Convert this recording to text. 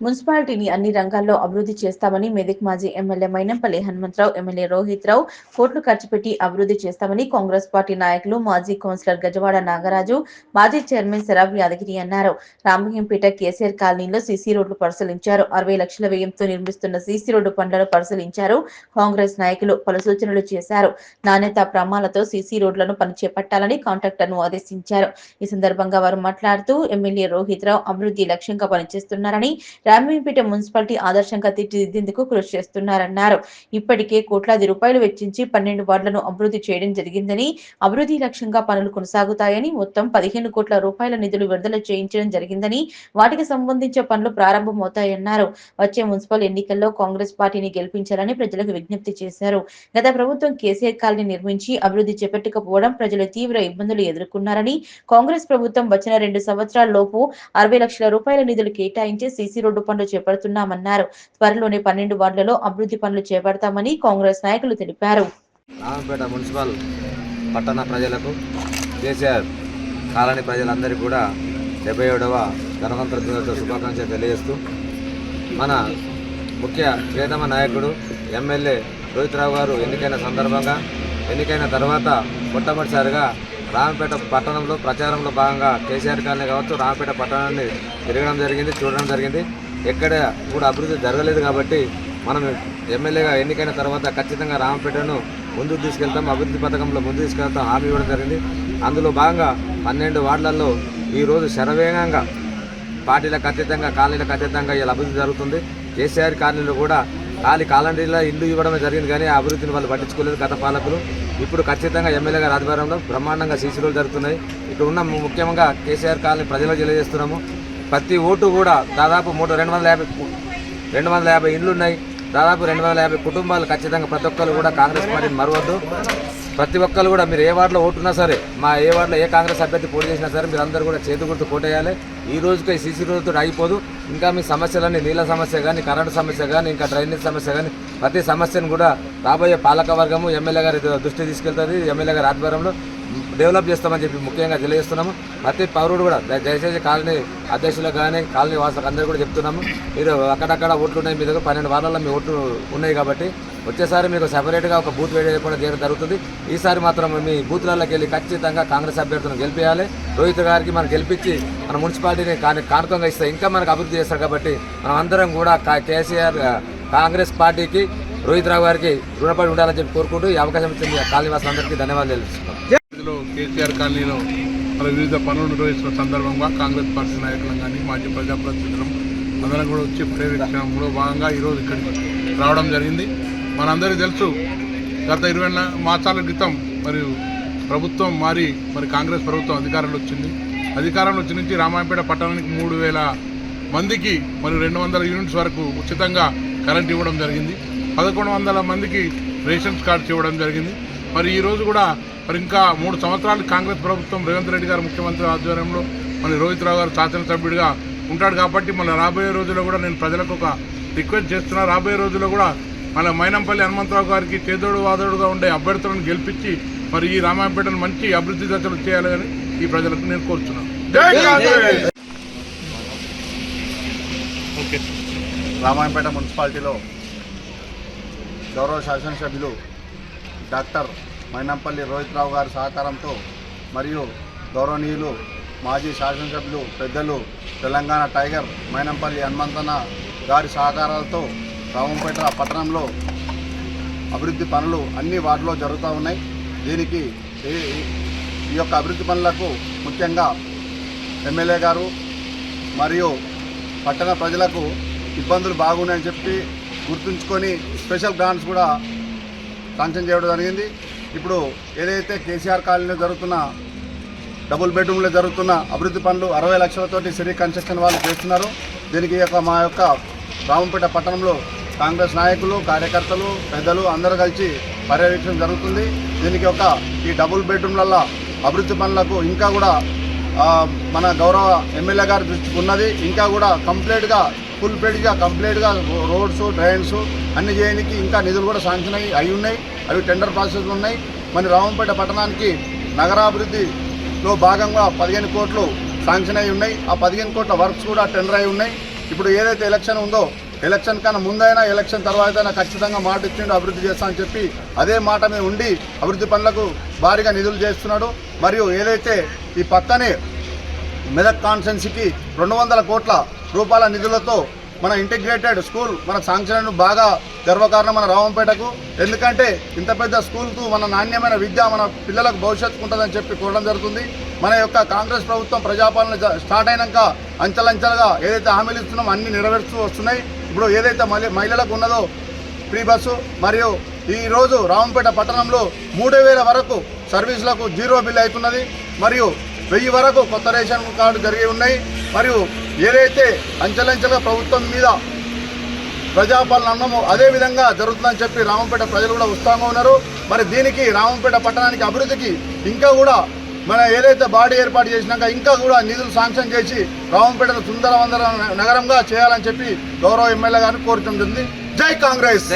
మున్సిపాలిటీని అన్ని రంగాల్లో అభివృద్ధి చేస్తామని మెదక్ మాజీ ఎమ్మెల్యే మైనంపల్లి హనుమంతరావు ఎమ్మెల్యే రోహిత్ రావు కోట్లు ఖర్చు పెట్టి అభివృద్ధి చేస్తామని కాంగ్రెస్ పార్టీ నాయకులు మాజీ కౌన్సిలర్ గజవాడ నాగరాజు మాజీ చైర్మన్ శరాబ్ యాదగిరి అన్నారు. రామహంపేట కేసీఆర్ కాలనీలో సీసీ రోడ్లు పరిశీలించారు. అరవై లక్షల వ్యయంతో నిర్మిస్తున్న సీసీ రోడ్డు పనులను పరిశీలించారు. కాంగ్రెస్ నాయకులు పలు సూచనలు చేశారు. నాణ్యత ప్రమాణాలతో సీసీ రోడ్లను పని చేపట్టాలని కాంట్రాక్టర్ను ఆదేశించారు. ఈ సందర్భంగా వారు మాట్లాడుతూ ఎమ్మెల్యే రోహిత్ రావు అభివృద్ధి లక్ష్యంగా పనిచేస్తున్నారని రామవీపేట మున్సిపాలిటీ ఆదర్శంగా తీర్చిదిద్దేందుకు కృషి చేస్తున్నారన్నారు. ఇప్పటికే కోట్లాది రూపాయలు వెచ్చించి పన్నెండు వార్డులను అభివృద్ధి చేయడం జరిగిందని అభివృద్ధి లక్ష్యంగా పనులు కొనసాగుతాయని మొత్తం పదిహేను కోట్ల రూపాయల నిధులు విడుదల చేయించడం జరిగిందని వాటికి సంబంధించిన పనులు ప్రారంభమవుతాయన్నారు. వచ్చే మున్సిపల్ ఎన్నికల్లో కాంగ్రెస్ పార్టీని గెలిపించాలని ప్రజలకు విజ్ఞప్తి చేశారు. గత ప్రభుత్వం కేసీఆర్ కాలనీ నిర్మించి అభివృద్ధి చేపట్టకపోవడం ప్రజలు తీవ్ర ఇబ్బందులు ఎదుర్కొన్నారని కాంగ్రెస్ ప్రభుత్వం వచ్చిన రెండు సంవత్సరాల లోపు అరవై లక్షల రూపాయల నిధులు కేటాయించి సీసీ రోడ్డు పనులు చేపడుతున్నామన్నారు. త్వరలోనే పన్నెండు వార్డులలో అభివృద్ధి పనులు చేపడతామని కాంగ్రెస్ నాయకులు తెలిపారు. రామపేట మున్సిపల్ పట్టణ ప్రజలకు కేసీఆర్ కాలనీ ప్రజలందరికీ కూడా డెబ్బై ఏడవ గణతంత్ర దినోత్సవ శుభాకాంక్షలు తెలియజేస్తూ మన ముఖ్య ప్రియతమ నాయకుడు ఎమ్మెల్యే రోహిత్ రావు గారు ఎన్నికైన సందర్భంగా ఎన్నికైన తర్వాత మొట్టమొదటిసారిగా రామపేట పట్టణంలో ప్రచారంలో భాగంగా కేసీఆర్ కాలనీ కావచ్చు రామపేట పట్టణాన్ని తిరగడం జరిగింది చూడడం జరిగింది. ఎక్కడ కూడా అభివృద్ధి జరగలేదు కాబట్టి మనం ఎమ్మెల్యేగా ఎన్నికైన తర్వాత ఖచ్చితంగా రామపేటను ముందుకు తీసుకెళ్తాం అభివృద్ధి పథకంలో ముందు తీసుకెళ్తాం హామీ ఇవ్వడం జరిగింది. అందులో భాగంగా పన్నెండు వార్డులలో ఈరోజు శరవేగంగా పార్టీలకు అతీతంగా కాలనీలకు అతీతంగా ఇలా అభివృద్ధి జరుగుతుంది. కేసీఆర్ కాలనీలో కూడా ఖాళీ కాలనీలో ఇల్లు ఇవ్వడమే జరిగింది కానీ ఆ అభివృద్ధిని వాళ్ళు పట్టించుకోలేదు గత పాలకులు. ఇప్పుడు ఖచ్చితంగా ఎమ్మెల్యే గారి ఆధ్వర్యంలో బ్రహ్మాండంగా సీసీలు జరుగుతున్నాయి. ఇక్కడ ఉన్న ముఖ్యంగా కేసీఆర్ కాలనీ ప్రజలకు తెలియజేస్తున్నాము. ప్రతి ఓటు కూడా దాదాపు మూడు రెండు వందల యాభై రెండు వందల యాభై ఇండ్లు ఉన్నాయి దాదాపు రెండు వందల యాభై కుటుంబాలు ఖచ్చితంగా ప్రతి ఒక్కరు కూడా కాంగ్రెస్ పార్టీని మరవద్దు. ప్రతి ఒక్కరు కూడా మీరు ఏ వార్డులో ఓటున్నా సరే మా ఏ వార్డులో ఏ కాంగ్రెస్ అభ్యర్థి పోటీ చేసినా సరే మీరు అందరూ కూడా చేతి గుర్తు కోటేయాలి. ఈ రోజుకి సీసీ రోజుతో అయిపోదు ఇంకా మీ సమస్యలన్నీ నీళ్ళ సమస్య కానీ కరెంటు సమస్య కానీ ఇంకా డ్రైనేజ్ సమస్య కానీ ప్రతి సమస్యను కూడా రాబోయే పాలక వర్గము ఎమ్మెల్యే గారి దృష్టి తీసుకెళ్తుంది. ఎమ్మెల్యే గారి ఆధ్వర్యంలో డెవలప్ చేస్తామని చెప్పి ముఖ్యంగా తెలియజేస్తున్నాము. ప్రతి పౌరుడు కూడా దయచేసి కాలనీ అధ్యక్షులకు కానీ కాలనీ వాసులకు అందరూ కూడా చెప్తున్నాము. మీరు అక్కడక్కడ ఓట్లు ఉన్నాయి మీ దగ్గర పన్నెండు వారాల్లో మీ ఓట్లు ఉన్నాయి కాబట్టి వచ్చేసారి మీకు సెపరేట్గా ఒక బూత్ వేయకుండా చేయడం జరుగుతుంది. ఈసారి మాత్రం మీ బూత్లలోకి వెళ్ళి ఖచ్చితంగా కాంగ్రెస్ అభ్యర్థులను గెలిపించాలి రోహిత్ గారికి మనం గెలిపించి మన మున్సిపాలిటీని కాని కానుకంగా ఇస్తే ఇంకా మనకు అభివృద్ధి చేస్తారు కాబట్టి మనం అందరం కూడా కేసీఆర్ కాంగ్రెస్ పార్టీకి రోహిత్ రావు గారికి రుణపడి ఉండాలని చెప్పి కోరుకుంటూ ఈ అవకాశం ఇచ్చింది కాలనీ వాసులందరికీ ధన్యవాదాలు తెలుస్తున్నాం లో కేసీఆర్ కాలనీలో మన వివిధ పనులు నిర్వహిస్తున్న సందర్భంగా కాంగ్రెస్ పార్టీ నాయకులను కానీ మాజీ ప్రజాప్రతినిధులం అందరం కూడా వచ్చి పర్యవేక్షణలో భాగంగా ఈరోజు ఇక్కడికి రావడం జరిగింది. మనందరికీ తెలుసు గత ఇరవై మాసాల క్రితం మరియు ప్రభుత్వం మారి మరి కాంగ్రెస్ ప్రభుత్వం అధికారంలో వచ్చింది. అధికారంలో వచ్చి నుంచి రామాయపేట పట్టణానికి మూడు వేల మందికి మరి రెండు వందల యూనిట్స్ వరకు ఉచితంగా కరెంట్ ఇవ్వడం జరిగింది. పదకొండు వందల మందికి రేషన్స్ కార్డ్స్ ఇవ్వడం జరిగింది. మరి ఈరోజు కూడా మరి ఇంకా మూడు సంవత్సరాలు కాంగ్రెస్ ప్రభుత్వం రేవంత్ రెడ్డి గారు ముఖ్యమంత్రి ఆధ్వర్యంలో మరి రోహిత్ రావు గారు శాసనసభ్యుడిగా ఉంటాడు కాబట్టి మన రాబోయే రోజుల్లో కూడా నేను ప్రజలకు ఒక రిక్వెస్ట్ చేస్తున్నా. రాబోయే రోజుల్లో కూడా మన మైనంపల్లి హనుమంతరావు గారికి చేదోడు వాదోడుగా ఉండే అభ్యర్థులను గెలిపించి మరి ఈ రామాయపేటను మంచి అభివృద్ధి దశలు చేయాలని ఈ ప్రజలకు నేను కోరుతున్నాను రామాయంపేట మున్సిపాలిటీలో గౌరవ శాసనసభ్యులు డాక్టర్ మైనంపల్లి రోహిత్ రావు గారి సహకారంతో మరియు గౌరవనీయులు మాజీ శాసనసభ్యులు పెద్దలు తెలంగాణ టైగర్ మైనంపల్లి హనుమంతన్న గారి సహకారాలతో రామంపేట పట్టణంలో అభివృద్ధి పనులు అన్ని వార్డులో జరుగుతూ ఉన్నాయి. దీనికి ఈ- ఈ యొక్క అభివృద్ధి పనులకు ముఖ్యంగా ఎమ్మెల్యే గారు మరియు పట్టణ ప్రజలకు ఇబ్బందులు బాగున్నాయని చెప్పి గుర్తుంచుకొని స్పెషల్ గ్రాంట్స్ కూడా శాంక్షన్ చేయడం జరిగింది. ఇప్పుడు ఏదైతే కేసీఆర్ కాలనీలో జరుగుతున్న డబుల్ బెడ్రూమ్లో జరుగుతున్న అభివృద్ధి పనులు అరవై లక్షలతోటి సిరీ కన్స్ట్రక్షన్ వాళ్ళు చేస్తున్నారు. దీనికి యొక్క మా యొక్క రామంపేట పట్టణంలో కాంగ్రెస్ నాయకులు కార్యకర్తలు పెద్దలు అందరూ కలిసి పర్యవేక్షణ జరుగుతుంది. దీనికి ఒక ఈ డబుల్ బెడ్రూమ్లలో అభివృద్ధి పనులకు ఇంకా కూడా మన గౌరవ ఎమ్మెల్యే గారి దృష్టికి ఉన్నది. ఇంకా కూడా కంప్లీట్గా ఫుల్ ప్లేట్గా కంప్లీట్గా రోడ్స్ డ్రైన్స్ అన్ని చేయడానికి ఇంకా నిధులు కూడా శాంక్షన్ అయ్యి అయి ఉన్నాయి. అవి టెండర్ ప్రాసెస్లు ఉన్నాయి. మరి రామంపేట పట్టణానికి నగరాభివృద్ధిలో భాగంగా పదిహేను కోట్లు శాంక్షన్ అయి ఉన్నాయి. ఆ పదిహేను కోట్ల వర్క్స్ కూడా టెండర్ అయి ఉన్నాయి. ఇప్పుడు ఏదైతే ఎలక్షన్ ఉందో ఎలక్షన్ కన్నా ముందైనా ఎలక్షన్ తర్వాత అయినా ఖచ్చితంగా మాట ఇచ్చిండు అభివృద్ధి చేస్తా అని చెప్పి అదే మాట మీద ఉండి అభివృద్ధి పనులకు భారీగా నిధులు చేస్తున్నాడు. మరియు ఏదైతే ఈ పక్కనే మెదక్ కాన్స్టెన్సీకి రెండు వందల కోట్ల రూపాయల నిధులతో మన ఇంటిగ్రేటెడ్ స్కూల్ మన శాంక్షన్ బాగా గర్వకారణం మన రావంపేటకు. ఎందుకంటే ఇంత పెద్ద స్కూల్కు మన నాణ్యమైన విద్య మన పిల్లలకు భవిష్యత్తు ఉంటుందని చెప్పి కోరడం జరుగుతుంది. మన యొక్క కాంగ్రెస్ ప్రభుత్వం ప్రజాపాలన స్టార్ట్ అయినాక అంచెలంచెలుగా ఏదైతే హామీలు ఇస్తున్నామో అన్ని నెరవేరుస్తూ వస్తున్నాయి. ఇప్పుడు ఏదైతే మహిళలకు ఉన్నదో ఫ్రీ బస్సు మరియు ఈ రోజు రావంపేట పట్టణంలో మూడు వేల వరకు సర్వీసులకు జీరో బిల్ అవుతున్నది. మరియు వెయ్యి వరకు కొత్త రేషన్ కార్డు జరిగి ఉన్నాయి. మరియు ఏదైతే అంచెలంచెలుగా ప్రభుత్వం మీద ప్రజాపాలన అన్నమో అదే విధంగా జరుగుతుందని చెప్పి రామంపేట ప్రజలు కూడా ఉత్సాహంగా ఉన్నారు. మరి దీనికి రామంపేట పట్టణానికి అభివృద్ధికి ఇంకా కూడా మన ఏదైతే బాడీ ఏర్పాటు చేసినాక ఇంకా కూడా నిధులు శాంక్షన్ చేసి రామంపేటను సుందరవందర నగరంగా చేయాలని చెప్పి గౌరవ ఎమ్మెల్యే గారిని కోరుతుంది జై కాంగ్రెస్!